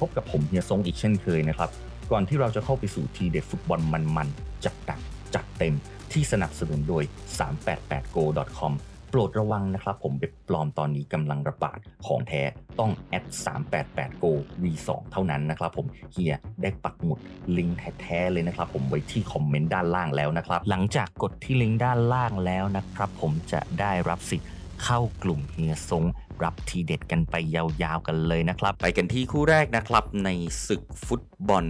พบกับผมเฮียซงอีกเช่นเคยนะครับ ก่อนที่เราจะเข้าไปสู่ทีเด็ดฟุตบอลมันๆ จัดหนักจัดเต็มที่สนับสนุนโดย 388go.com โปรดระวังนะครับ ผมเว็บปลอมตอนนี้กำลังระบาดของแท้ต้องแอด 388go v2 เท่านั้นนะครับผมเฮียได้ปักหมุดลิงก์แท้ๆเลยนะครับ ผมไว้ที่คอมเมนต์ด้านล่างแล้วนะครับ หลังจากกดที่ลิงก์ด้านล่างแล้วนะครับ ผมจะได้รับสิทธิ์เข้ากลุ่มเฮียซง รับทีเด็ดกันไปยาวๆกันเลยนะครับ ไปกันที่คู่แรกนะครับในศึกฟุตบอล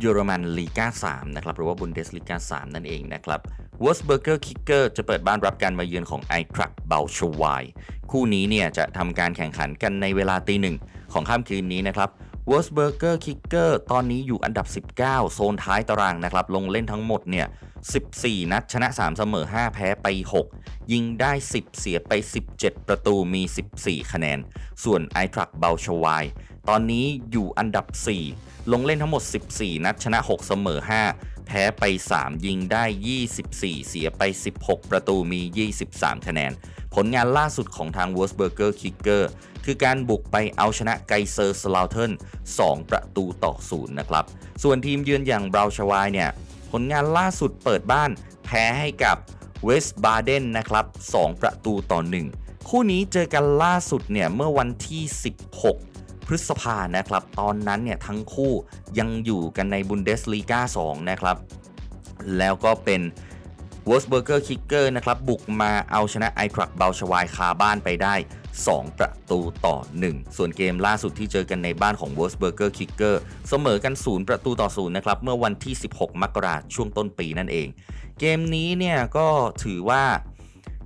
เยอรมันลีกา3นะครับหรือว่าบุนเดสลีกา3นั่นเองนะครับวอสเบอร์เกอร์คิกเกอร์จะเปิดบ้านรับการมาเยือนของไอทรักเบลชวายคู่นี้เนี่ยจะทำการแข่งขันกันในเวลาตีหนึ่งของค่ำคืนนี้นะครับ วอสเบอร์เกอร์คิกเกอร์ตอนนี้อยู่อันดับ 19 โซนท้ายตารางนะครับ ลงเล่นทั้งหมดเนี่ย 14 นัด ชนะ 3 เสมอ 5 แพ้ไป 6 ยิงได้ 10 เสียไป 17 ประตูมี 14 คะแนน ส่วนไอทรักเบลชวายตอนนี้อยู่อันดับ 4 ลงเล่นทั้งหมด 14 นัด ชนะ 6 เสมอ 5 แพ้ไป 3 ยิงได้ 24 เสียไป 16 ประตูมี 23 คะแนน ผลงานล่าสุดของทาง w o r s b e r g e r Kicker คือการบุกไปเอาชนะไกเซอร์สลาวเทน2ประตูต่อ0นะครับ ส่วนทีมเยือนอย่างบราวชวายเนี่ย ผลงานล่าสุดเปิดบ้าน แพ้ให้กับเวสต์บาเดนนะครับ 2 ประตูต่อ 1 คู่นี้เจอกันล่าสุดเนี่ย เมื่อวันที่ 16 พฤษภานะครับ ตอนนั้นเนี่ยทั้งคู่ยังอยู่กันในบุนเดสลีกา2นะครับ แล้วก็เป็นวอสเบอร์เกอร์คิกเกอร์นะครับ บุกมาเอาชนะไอทรัคเบลชวายคาบ้านไปได้ 2 ประตูต่อ 1 ส่วนเกมล่าสุดที่เจอกันในบ้านของ w o r s b e r g e r Kicker เกอร์เสมอกัน 0 ประตูต่อ 0 นะครับ เมื่อวันที่ 16 มกราคมช่วงต้นปีนั่นเอง เกมนี้เนี่ยก็ถือว่า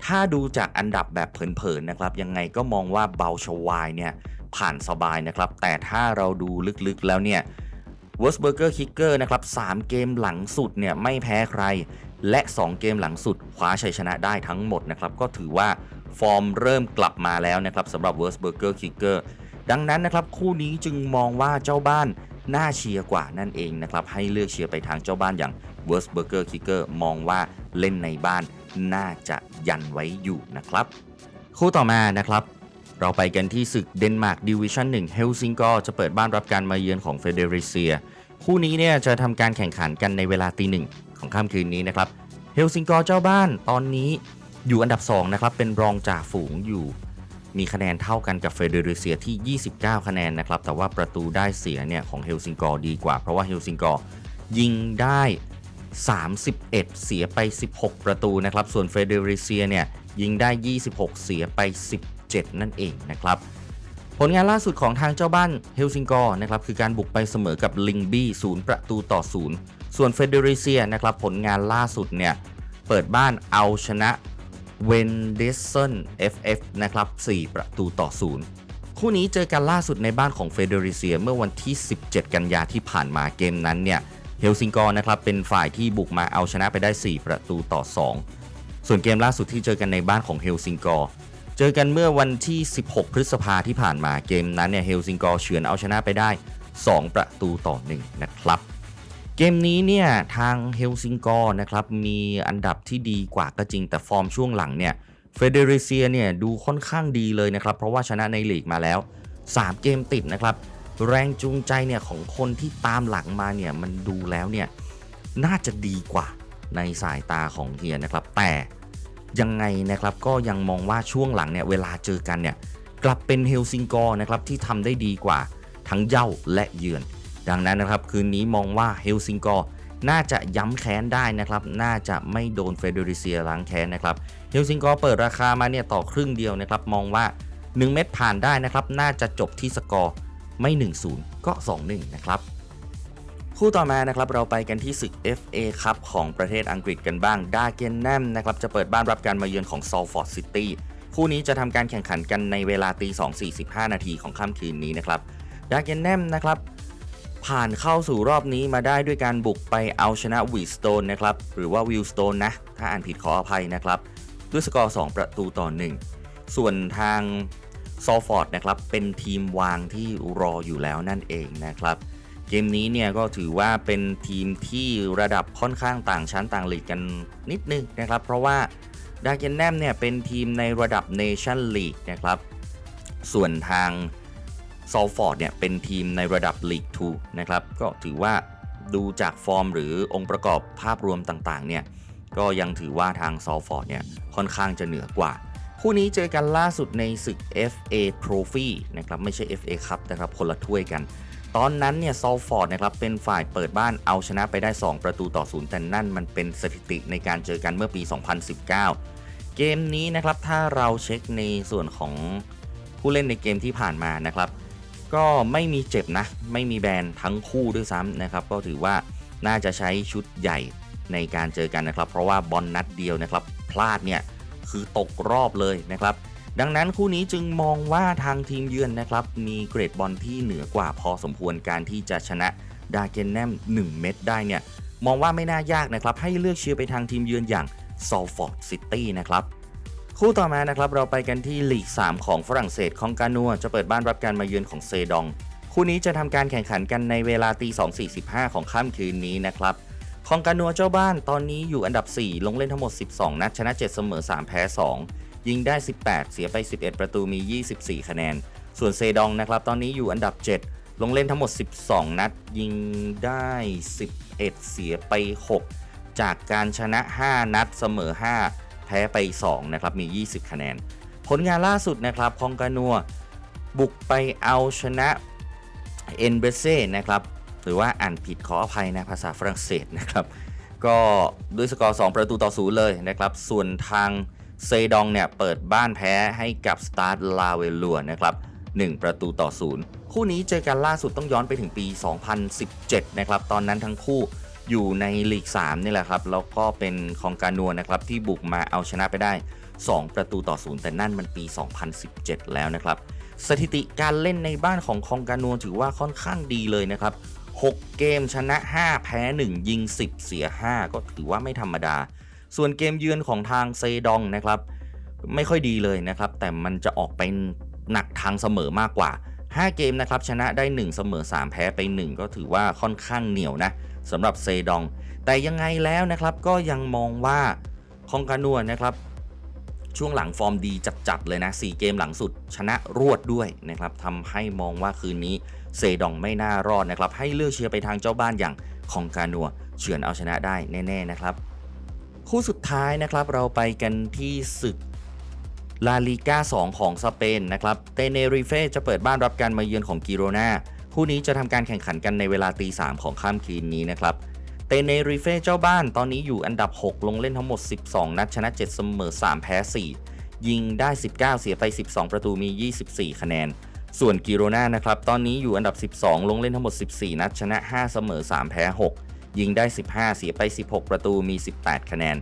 ถ้าดูจากอันดับแบบเผินๆนะครับ ยังไงก็มองว่าเบาชวายเนี่ย ผ่านสบายนะครับ แต่ถ้าเราดูลึกๆแล้วเนี่ย w o r s b e r g e r Kicker นะครับ3เกมหลังสุดเนี่ยไม่แพ้ใคร และ 2 เกมหลังสุดคว้าชัยชนะได้ทั้งหมดนะครับ ก็ถือว่าฟอร์มเริ่มกลับมาแล้วนะครับสำหรับ w o r s b e r g e r Kicker ดังนั้นนะครับคู่นี้จึงมองว่าเจ้าบ้านน่าเชียร์กว่านั่นเองนะครับให้เลือกเชียร์ไปทางเจ้าบ้านอย่าง w o r s b e r g e r Kicker มองว่าเล่นในบ้านน่าจะยันไว้อยู่นะครับ คู่ต่อมานะครับ เราไปกันที่ศึกเดนมาร์กดิวิชั่น1เฮลซิงกอร์จะเปิดบ้านรับการมาเยือนของเฟเดริเซีย คู่นี้เนี่ยจะทำการแข่งขันกันในเวลาตีหนึ่งของค่ำคืนนี้นะครับเฮลซิงกอร์เจ้าบ้านตอนนี้อยู่อันดับ2นะครับเป็นรองจ่าฝูงอยู่มีคะแนนเท่ากันกับเฟเดริเซียที่ 29 คะแนนนะครับ แต่ว่าประตูได้เสียเนี่ยของเฮลซิงกอร์ดีกว่า เพราะว่าเฮลซิงกอร์ยิงได้ 31 เสียไป 16 ประตูนะครับ ส่วนเฟเดริเซียเนี่ยยิงได้ 26 เสียไป 7 นั่นเองนะครับ ผลงานล่าสุดของทางเจ้าบ้านเฮลซิงกอร์นะครับคือการบุกไปเสมอกับลิงบี้0ประตูต่อ0ส่วนเฟเดริเซียนะครับผลงานล่าสุดเนี่ยเปิดบ้านเอาชนะเวนเดสเซน FF นะครับ4ประตูต่อ0คู่นี้เจอกันล่าสุดในบ้านของเฟเดริเซียเมื่อวันที่ 17 กันยาที่ผ่านมาเกมนั้นเนี่ยเฮลซิงกอร์นะครับเป็นฝ่ายที่บุกมาเอาชนะไปได้ 4 ประตูต่อ 2 ส่วนเกมล่าสุดที่เจอกันในบ้านของเฮลซิงกอร์ เจอกันเมื่อวันที่ 16 พฤษภาที่ผ่านมาเกมนั้นเนี่ยเฮลซิงกอร์เฉือนเอาชนะไปได้ 2 ประตูต่อ 1 นะครับ เกมนี้เนี่ยทางเฮลซิงกอร์นะครับมีอันดับที่ดีกว่าก็จริงแต่ฟอร์มช่วงหลังเนี่ยเฟเดริเซียเนี่ยดูค่อนข้างดีเลยนะครับ เพราะว่าชนะในลีกมาแล้ว 3 เกมติดนะครับ แรงจูงใจเนี่ยของคนที่ตามหลังมาเนี่ยมันดูแล้วเนี่ยน่าจะดีกว่าในสายตาของเฮียนะครับ แต่ ยังไงนะครับก็ยังมองว่าช่วงหลังเนี่ยเวลาเจอกันเนี่ยกลับเป็นเฮลซิงกอร์นะครับที่ทำได้ดีกว่าทั้งเย่าและเยือน ดังนั้นนะครับคืนนี้มองว่าเฮลซิงกอร์น่าจะย้ำแค้นได้นะครับ น่าจะไม่โดนเฟเดริเซียล้างแค้นนะครับเฮลซิงกอร์เปิดราคามาเนี่ยต่อครึ่งเดียวนะครับ มองว่า 1 เม็ดผ่านได้นะครับ น่าจะจบที่สกอร์ไม่ 1-0 ก็ 2-1 นะครับ คู่ต่อมานะครับเราไปกันที่ศึก FA ครับของประเทศอังกฤษกันบ้างดาเกนแนมนะครับจะเปิดบ้านรับการมาเยือนของซอลฟอร์ดซิตี้คู่นี้จะทำการแข่งขันกันในเวลาตี2.45 นาทีของค่ำคืนนี้นะครับดาเกนแนมนะครับผ่านเข้าสู่รอบนี้มาได้ด้วยการบุกไปเอาชนะวีสโตนนะครับหรือว่าวิลสโตนนะ ถ้าอ่านผิดขออภัยนะครับ ด้วยสกอร์ 2 ประตูต่อ 1 ส่วนทางซอลฟอร์ดนะครับเป็นทีมวางที่รออยู่แล้วนั่นเองนะครับ เกมนี้เนี่ยก็ถือว่าเป็นทีมที่ระดับค่อนข้างต่างชั้นต่างลีกกันนิดนึงนะครับ เพราะว่าดาเกนแนมเนี่ยเป็นทีมในระดับเนชั่นลีกนะครับ ส่วนทางซอลฟอร์ดเนี่ยเป็นทีมในระดับลีก2นะครับ ก็ถือว่าดูจากฟอร์มหรือองค์ประกอบภาพรวมต่างๆเนี่ยก็ยังถือว่าทางซอลฟอร์ดเนี่ยค่อนข้างจะเหนือกว่า คู่นี้เจอกันล่าสุดในศึก FA Trophy นะครับไม่ใช่ FA Cup นะครับคนละถ้วยกัน ตอนนั้นเนี่ยซอลฟอร์ดนะครับเป็นฝ่ายเปิดบ้านเอาชนะไปได้ 2 ประตูต่อศูนย์แต่นั่นมันเป็นสถิติในการเจอกันเมื่อปี 2019 เกมนี้นะครับถ้าเราเช็คในส่วนของผู้เล่นในเกมที่ผ่านมานะครับ ก็ไม่มีเจ็บนะ ไม่มีแบนทั้งคู่ด้วยซ้ำนะครับ ก็ถือว่าน่าจะใช้ชุดใหญ่ในการเจอกันนะครับ เพราะว่าบอลนัดเดียวนะครับ พลาดเนี่ยคือตกรอบเลยนะครับ ดังนั้นคู่นี้จึงมองว่าทางทีมเยือนนะครับ มีเกรดบอลที่เหนือกว่าพอสมควรการที่จะชนะดาเกนแนม1 เม็ดได้เนี่ย มองว่าไม่น่ายากนะครับ ให้เลือกเชียร์ไปทางทีมเยือนอย่างซอลฟอร์ดซิตี้นะครับ คู่ต่อมานะครับเราไปกันที่ลีก 3 ของฝรั่งเศสคองกานัวจะเปิดบ้านรับการมาเยือนของเซดอง คู่นี้จะทำการแข่งขันกันในเวลาตี2.45 ของค่ำคืนนี้นะครับคองกานัวเจ้าบ้านตอนนี้อยู่อันดับ 4 ลงเล่นทั้งหมด 12 นัดชนะ 7 เสมอ 3 แพ้ 2 ยิงได้ 18 เสียไป 11 ประตูมี 24 คะแนน ส่วนเซดองนะครับ ตอนนี้อยู่อันดับ 7 ลงเล่นทั้งหมด 12 นัด ยิงได้ 11 เสียไป 6 จากการชนะ 5 นัดเสมอ 5 แพ้ไป 2 นะครับ มี 20 คะแนน ผลงานล่าสุดนะครับคองกานัว บุกไปเอาชนะเอ็นเบเซ่นะครับ หรือว่าอ่านผิดขออภัยนะภาษาฝรั่งเศสนะครับ ก็ด้วยสกอร์ 2 ประตูต่อศูนย์เลยนะครับ ส่วนทาง เซดองเนี่ยเปิดบ้านแพ้ให้กับสตาร์ลาเวลัวนะครับ1 ประตูต่อศูนย์คู่นี้เจอกันล่าสุดต้องย้อนไปถึงปี 2017 นะครับ ตอนนั้นทั้งคู่อยู่ในลีก3นี่แหละครับ แล้วก็เป็นของการนัวนะครับ ที่บุกมาเอาชนะไปได้ 2 ประตูต่อศูนย์แต่นั่นมันปี 2017 แล้วนะครับ สถิติการเล่นในบ้านของคองการนัวถือว่าค่อนข้างดีเลยนะครับ 6 เกมชนะ 5 แพ้ 1 ยิง 10 เสีย 5 ก็ถือว่าไม่ธรรมดา ส่วนเกมเยือนของทางเซดองนะครับ ไม่ค่อยดีเลยนะครับ แต่มันจะออกไปหนักทางเสมอมากกว่า 5 เกมนะครับ ชนะได้ 1 เสมอ 3 แพ้ไป 1 ก็ถือว่าค่อนข้างเหนียวนะสำหรับเซดอง แต่ยังไงแล้วนะครับก็ยังมองว่าคองกานัวนะครับช่วงหลังฟอร์มดีจัดๆเลยนะ 4 เกมหลังสุดชนะรวดด้วยนะครับทำให้มองว่าคืนนี้เซดองไม่น่ารอดนะครับ ให้เลือกเชียร์ไปทางเจ้าบ้านอย่างคองกานัว เฉือนเอาชนะได้แน่ ๆ นะครับ คู่สุดท้ายนะครับเราไปกันที่ศึกลาลีกา2 ของสเปนนะครับเตเนริเฟจะเปิดบ้านรับการมาเยือนของกิโรนาคู่นี้จะทำการแข่งขันกันในเวลาตี3ของค่ำคืนนี้นะครับเตเนริเฟเจ้าบ้านตอนนี้อยู่อันดับ 6 ลงเล่นทั้งหมด 12 นัดชนะ 7 เสมอ 3 แพ้ 4 ยิงได้ 19 เสียไป 12 ประตูมี 24 คะแนน ส่วนกิโรนานะครับตอนนี้อยู่อันดับ 12 ลงเล่นทั้งหมด 14 นัดชนะ 5 เสมอ 3 แพ้ 6 ยิงได้ 15 เสียไป 16 ประตูมี 18 คะแนน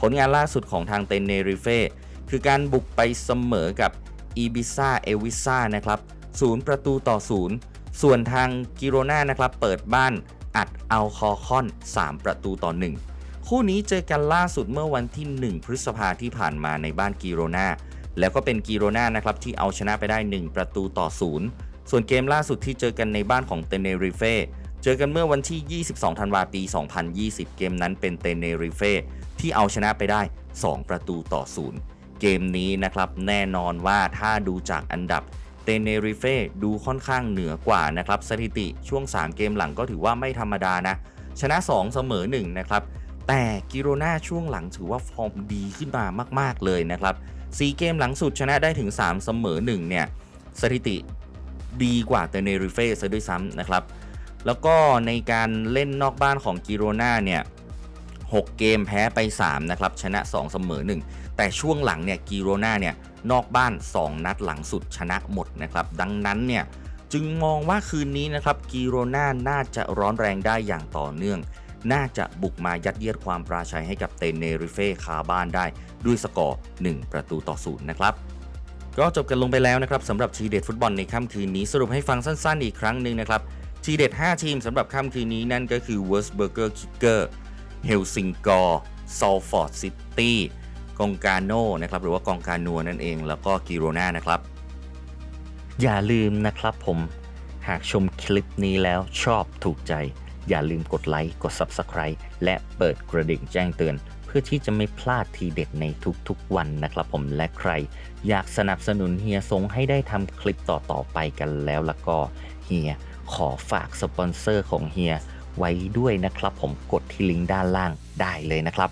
ผลงานล่าสุดของทางเตเนริเฟ่คือการบุกไปเสมอกับอีบิซ่าเอวิซ่านะครับ0ประตูต่อ 0 ส่วนทางกิโรนานะครับ เปิดบ้านอัดเอาคอคอน 3 ประตูต่อ 1 คู่นี้เจอกันล่าสุดเมื่อวันที่ 1 พฤษภาที่ผ่านมาในบ้านกิโรนาแล้วก็เป็นกิโรนานะครับที่เอาชนะไปได้ 1 ประตูต่อ 0 ส่วนเกมล่าสุดที่เจอกันในบ้านของเตเนริเฟ เจอกันเมื่อวันที่ 22 ธันวาปี 2020 เกมนั้นเป็นเตเนริเฟ่ที่เอาชนะไปได้ 2 ประตูต่อ0เกมนี้นะครับแน่นอนว่าถ้าดูจากอันดับเตเนริเฟ่ดูค่อนข้างเหนือกว่านะครับสถิติช่วง 3 เกมหลังก็ถือว่าไม่ธรรมดานะ ชนะ 2 เสมอ 1 นะครับ แต่กิโรนาช่วงหลังถือว่าฟอร์มดีขึ้นมามาก ๆ เลยนะครับ 4 เกมหลังสุดชนะได้ถึง 3 เสมอ 1 เนี่ยสถิติดีกว่าเตเนริเฟ่ซะด้วยซ้ำนะครับ แล้วก็ในการเล่นนอกบ้านของกิโรนาเนี่ย6 เกมแพ้ไป 3 นะครับ ชนะ 2 เสมอ 1 แต่ช่วงหลังเนี่ยกิโรนาเนี่ยนอกบ้าน 2 นัดหลังสุดชนะหมดนะครับ ดังนั้นเนี่ยจึงมองว่าคืนนี้นะครับกิโรนาน่าจะร้อนแรงได้อย่างต่อเนื่อง น่าจะบุกมายัดเยียดความปราชัยให้กับเตเนริเฟคาบ้านได้ ด้วยสกอร์ 1 ประตูต่อศูนย์นะครับก็จบกันลงไปแล้วนะครับสำหรับทีเด็ดฟุตบอลในค่ำคืนนี้สรุปให้ฟังสั้นๆ อีกครั้งหนึ่งนะครับ ทีเด็ด 5 ทีมสำหรับค่ำคืนนี้นั่นก็คือ w o r s b e r g e r Kicker เฮลซิงกอร์ซอลฟอร์ดซิตี้กองกาโนนะครับหรือว่ากองกานัวนั่นเอง แล้วก็กิโรนานะครับ อย่าลืมนะครับผมหากชมคลิปนี้แล้วชอบถูกใจ อย่าลืมกดไลค์กด Subscribe และเปิดกระดิ่งแจ้งเตือน เพื่อที่จะไม่พลาดทีเด็ดในทุกๆวันนะครับผมและใคร อยากสนับสนุนเฮียทรงให้ได้ทำคลิปต่อๆไปกันแล้วแล้วก็ เฮีย ขอฝากสปอนเซอร์ของเฮียไว้ด้วยนะครับ ผมกดที่ลิงก์ด้านล่างได้เลยนะครับ